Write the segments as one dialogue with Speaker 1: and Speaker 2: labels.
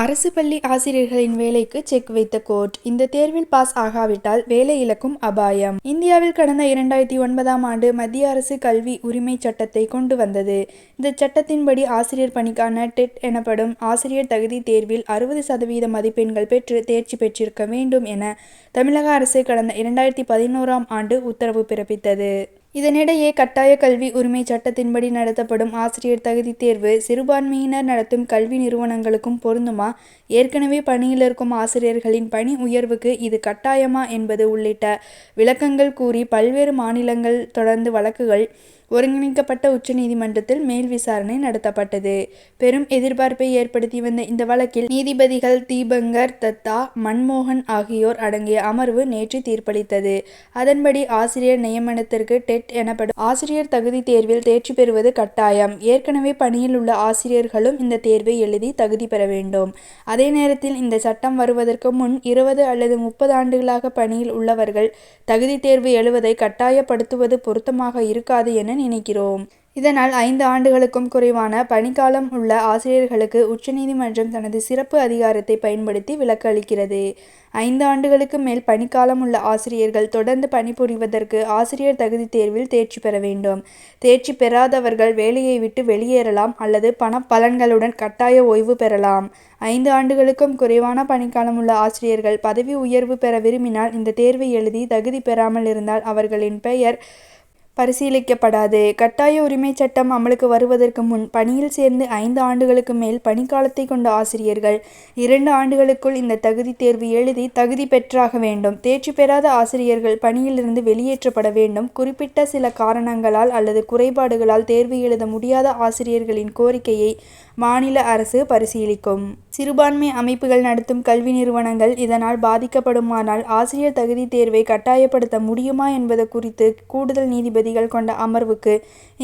Speaker 1: அரசு பள்ளி ஆசிரியர்களின் வேலைக்கு செக் வைத்த கோர்ட் இந்த தேர்வில் பாஸ் ஆகாவிட்டால் வேலை இழக்கும் அபாயம். இந்தியாவில் கடந்த இரண்டாயிரத்தி ஒன்பதாம் ஆண்டு மத்திய அரசு கல்வி உரிமை சட்டத்தை கொண்டு வந்தது. இந்த சட்டத்தின்படி ஆசிரியர் பணிக்கான டெட் எனப்படும் ஆசிரியர் தகுதி தேர்வில் அறுபது சதவீத மதிப்பெண்கள் பெற்று தேர்ச்சி பெற்றிருக்க வேண்டும் என தமிழக அரசு கடந்த இரண்டாயிரத்தி பதினோராம் ஆண்டு உத்தரவு பிறப்பித்தது. இதனிடையே கட்டாய கல்வி உரிமை சட்டத்தின்படி நடத்தப்படும் ஆசிரியர் தகுதி தேர்வு சிறுபான்மையினர் நடத்தும் கல்வி நிறுவனங்களுக்கும் பொருந்துமா? ஏற்கனவே பணியில் இருக்கும் ஆசிரியர்களின் பணி உயர்வுக்கு இது கட்டாயமா என்பது உள்ளிட்ட விளக்கங்கள் கூறி பல்வேறு மாநிலங்கள் தொடர்ந்து வழக்குகள் ஒருங்கிணைக்கப்பட்ட உச்சநீதிமன்றத்தில் மேல் விசாரணை நடத்தப்பட்டது. பெரும் எதிர்பார்ப்பை ஏற்படுத்தி வந்த இந்த வழக்கில் நீதிபதிகள் தீபங்கர் தத்தா மன்மோகன் ஆகியோர் அடங்கிய அமர்வு நேற்று தீர்ப்பளித்தது. அதன்படி ஆசிரியர் நியமனத்திற்கு டெட் எனப்படும். ஆசிரியர் தகுதி தேர்வில் தேர்ச்சி பெறுவது கட்டாயம். ஏற்கனவே பணியில் உள்ள ஆசிரியர்களும் இந்த தேர்வை எழுதி தகுதி பெற வேண்டும். அதே நேரத்தில் இந்த சட்டம் வருவதற்கு முன் இருபது அல்லது முப்பது ஆண்டுகளாக பணியில் உள்ளவர்கள் தகுதி தேர்வு எழுவதை கட்டாயப்படுத்துவது பொருத்தமாக இருக்காது என நினைக்கிறோம். இதனால் ஐந்து ஆண்டுகளுக்கும் குறைவான பணிக்காலம் உள்ள ஆசிரியர்களுக்கு உச்சநீதிமன்றம் தனது சிறப்பு அதிகாரத்தை பயன்படுத்தி விலக்கு அளிக்கிறது ஐந்து ஆண்டுகளுக்கு மேல் பணிக்காலம் உள்ள ஆசிரியர்கள் தொடர்ந்து பணிபுரிவதற்கு ஆசிரியர் தகுதி தேர்வில் தேர்ச்சி பெற வேண்டும். தேர்ச்சி பெறாதவர்கள் வேலையை விட்டு வெளியேறலாம் அல்லது பண பலன்களுடன் கட்டாய ஓய்வு பெறலாம். ஐந்து ஆண்டுகளுக்கும் குறைவான பணிக்காலம் உள்ள ஆசிரியர்கள் பதவி உயர்வு பெற விரும்பினால் இந்த தேர்வை எழுதி தகுதி பெறாமல் இருந்தால் அவர்களின் பெயர் பரிசீலிக்கப்படாது. கட்டாய உரிமை சட்டம் அமலுக்கு வருவதற்கு முன் பணியில் சேர்ந்து ஐந்து ஆண்டுகளுக்கு மேல் பணிக்காலத்தை கொண்ட ஆசிரியர்கள் இரண்டு ஆண்டுகளுக்குள் இந்த தகுதி தேர்வு எழுதி தகுதி பெற்றாக வேண்டும். தேர்ச்சி பெறாத ஆசிரியர்கள் பணியிலிருந்து வெளியேற்றப்பட வேண்டும். குறிப்பிட்ட சில காரணங்களால் அல்லது குறைபாடுகளால் தேர்வு எழுத முடியாத ஆசிரியர்களின் கோரிக்கையை மாநில அரசு பரிசீலிக்கும். சிறுபான்மை அமைப்புகள் நடத்தும் கல்வி நிறுவனங்கள் இதனால் பாதிக்கப்படுமானால் ஆசிரியர் தகுதி தேர்வை கட்டாயப்படுத்த முடியுமா என்பது குறித்து கூடுதல் நீதிபதி நீதிபதிகள் கொண்ட அமர்வுக்கு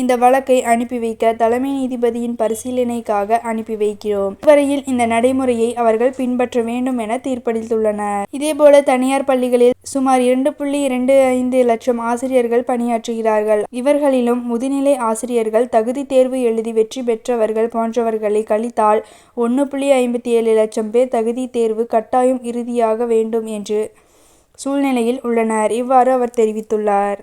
Speaker 1: இந்த வழக்கை அனுப்பி வைக்க தலைமை நீதிபதியின் பரிசீலனைக்காக அனுப்பி வைக்கிறோம். இதுவரையில் இந்த நடைமுறையை அவர்கள் பின்பற்ற வேண்டும் என தீர்ப்பளித்துள்ளனர். இதேபோல தனியார் பள்ளிகளில் சுமார் இரண்டு புள்ளி இரண்டு ஐந்து லட்சம் ஆசிரியர்கள் பணியாற்றுகிறார்கள். இவர்களிலும் முதுநிலை ஆசிரியர்கள் தகுதி தேர்வு எழுதி வெற்றி பெற்றவர்கள் போன்றவர்களை கழித்தால் ஒன்று புள்ளி ஐம்பத்தி ஏழு லட்சம் பேர் தகுதி தேர்வு கட்டாயம் இறுதியாக வேண்டும் என்று சூழ்நிலையில் உள்ளனர். இவ்வாறு அவர் தெரிவித்துள்ளார்.